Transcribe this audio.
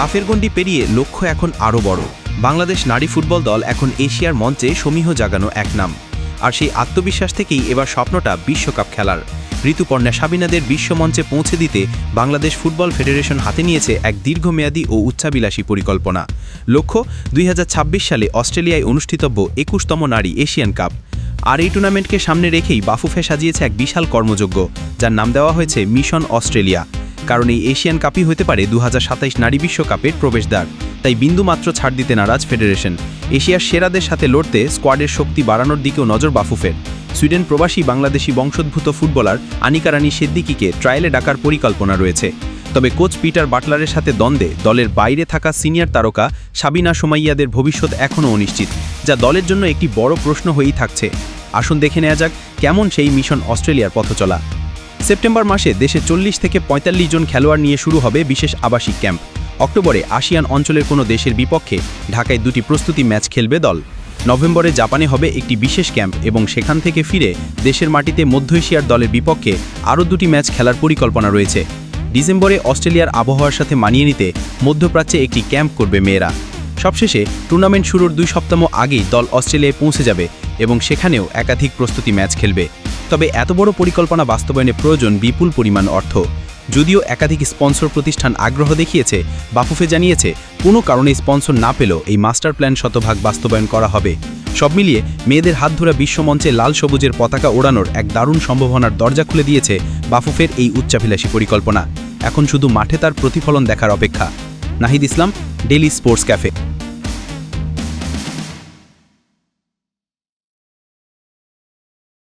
সাফের গণ্ডি পেরিয়ে লক্ষ্য এখন আরও বড়। বাংলাদেশ নারী ফুটবল দল এখন এশিয়ার মঞ্চে সমীহ জাগানো এক নাম। আর সেই আত্মবিশ্বাস থেকেই এবার স্বপ্নটা বিশ্বকাপ খেলার। ঋতুপর্ণা সাবিনাদের বিশ্বমঞ্চে পৌঁছে দিতে বাংলাদেশ ফুটবল ফেডারেশন হাতে নিয়েছে এক দীর্ঘমেয়াদী ও উচ্চাবিলাসী পরিকল্পনা। লক্ষ্য, দুই হাজার ছাব্বিশ সালে অস্ট্রেলিয়ায় অনুষ্ঠিতব্য একুশতম নারী এশিয়ান কাপ। আর এই টুর্নামেন্টকে সামনে রেখেই বাফুফে সাজিয়েছে এক বিশাল কর্মযোগ্য যার নাম দেওয়া হয়েছে মিশন অস্ট্রেলিয়া। কারণ এই এশিয়ান কাপই হতে পারে দু নারী বিশ্বকাপের প্রবেশদ্বার। তাই বিন্দুমাত্র ছাড় দিতে নারাজ ফেডারেশন। এশিয়ার সেরাদের সাথে লড়তে স্কোয়াডের শক্তি বাড়ানোর দিকেও নজর বাফুফের। সুইডেন প্রবাসী বাংলাদেশি বংশোদ্ভূত ফুটবলার আনিকা রানী সিদ্দিকিকে ট্রায়ালে ডাকার পরিকল্পনা রয়েছে। তবে কোচ পিটার বাটলারের সাথে দ্বন্দ্বে দলের বাইরে থাকা সিনিয়র তারকা সাবিনা সোমাইয়াদের ভবিষ্যৎ এখনও অনিশ্চিত, যা দলের জন্য একটি বড় প্রশ্ন হয়েই থাকছে। আসুন দেখে নেওয়া যাক কেমন সেই মিশন অস্ট্রেলিয়ার পথচলা। সেপ্টেম্বর মাসে দেশে চল্লিশ থেকে পঁয়তাল্লিশ জন খেলোয়াড় নিয়ে শুরু হবে বিশেষ আবাসিক ক্যাম্প। অক্টোবরে আসিয়ান অঞ্চলের কোনো দেশের বিপক্ষে ঢাকায় দুটি প্রস্তুতি ম্যাচ খেলবে দল। নভেম্বরে জাপানে হবে একটি বিশেষ ক্যাম্প এবং সেখান থেকে ফিরে দেশের মাটিতে মধ্য এশিয়ার দলের বিপক্ষে আরও দুটি ম্যাচ খেলার পরিকল্পনা রয়েছে। ডিসেম্বরে অস্ট্রেলিয়ার আবহাওয়ার সাথে মানিয়ে নিতে মধ্যপ্রাচ্যে একটি ক্যাম্প করবে মেয়েরা। সবশেষে টুর্নামেন্ট শুরুর দুই সপ্তাহ আগেই দল অস্ট্রেলিয়ায় পৌঁছে যাবে এবং সেখানেও একাধিক প্রস্তুতি ম্যাচ খেলবে। তবে এত বড় পরিকল্পনা বাস্তবায়নে প্রয়োজন বিপুল পরিমাণ অর্থ। যদিও একাধিক স্পন্সর প্রতিষ্ঠান আগ্রহ দেখিয়েছে, বাফুফে জানিয়েছে, কোনো কারণে স্পন্সর না পেলেও এই মাস্টার প্ল্যান শতভাগ বাস্তবায়ন করা হবে। সব মিলিয়ে মেয়েদের হাত ধরা বিশ্বমঞ্চে লাল সবুজের পতাকা ওড়ানোর এক দারুণ সম্ভাবনার দরজা খুলে দিয়েছে বাফুফের এই উচ্চাভিলাষী পরিকল্পনা। এখন শুধু মাঠে তার প্রতিফলন দেখার অপেক্ষা। Nahid Islam Daily Sports Cafe.